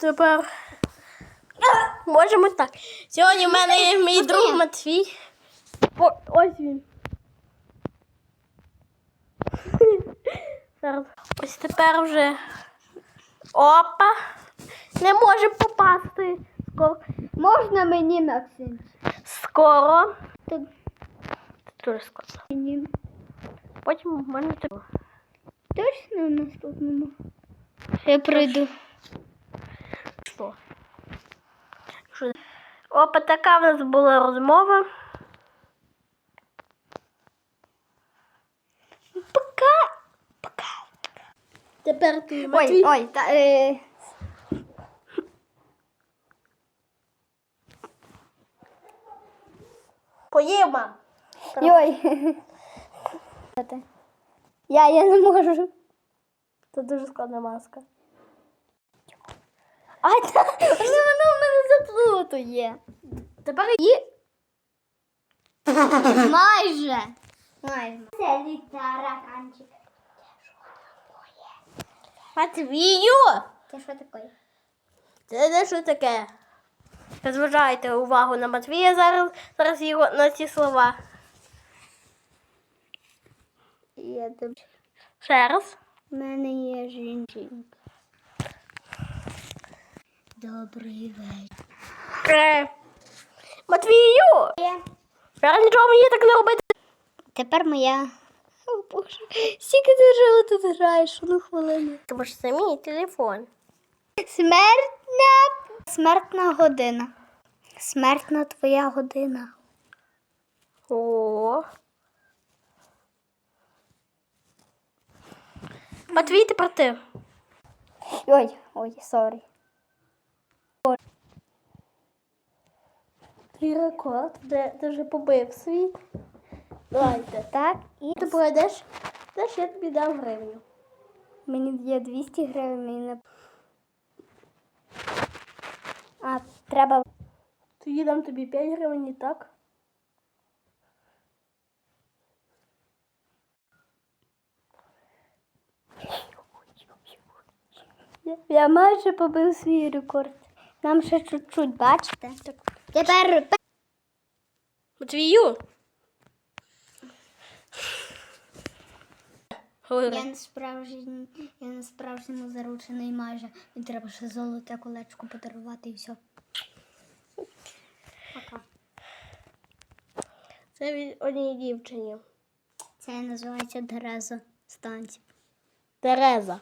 Тепер можемо так. Сьогодні в мене є мій друг Матвій. О, ось він. Ось тепер вже. Опа! Не може попасти. Скоро. Можна мені, Максим? Скоро. Дуже мені. Потім в мене. Точно в наступному. Я прийду. Що? Опа, така в нас була розмова. Пока. Тепер ти Ой, ой, та, е, Поїв, мам. Йой. Я, я не можу. Це дуже складна маска. Та, воно в мене заплутує. Тепер І... Майже. Майже. Це літараканчик. Матвію! Це що таке? Це не що таке. Розважайте увагу на Матвія зараз, зараз його на ці слова. Я. Ще раз. У мене є жінчинка. Добрий вечір. Е. Матвію! Зараз нічого мені так не робити. Тепер моя. О, Боже. Скільки ти тут граєш? Ну хвилину. Тому що це мій телефон. Смертна. Смертна година. Смертна твоя година. О. Матвій, тепер ти. Ой, ой, сорі. Твій рекорд, де ти вже побив свій. Давайте. Так, і Ти пройдеш, теж я тобі дам гривню. мені є 200 гривень. Не... А, треба. Тоді дам тобі 5 гривень і так. Я майже побив свій рекорд. Нам ще чуть-чуть, бачите? Тепер Матвію. Я не справжній, я не справжньому заручений майже. Мені треба ще золоте колечко подарувати і все. Пока. Це від однієї дівчині. Це називається Тереза станція. Тереза.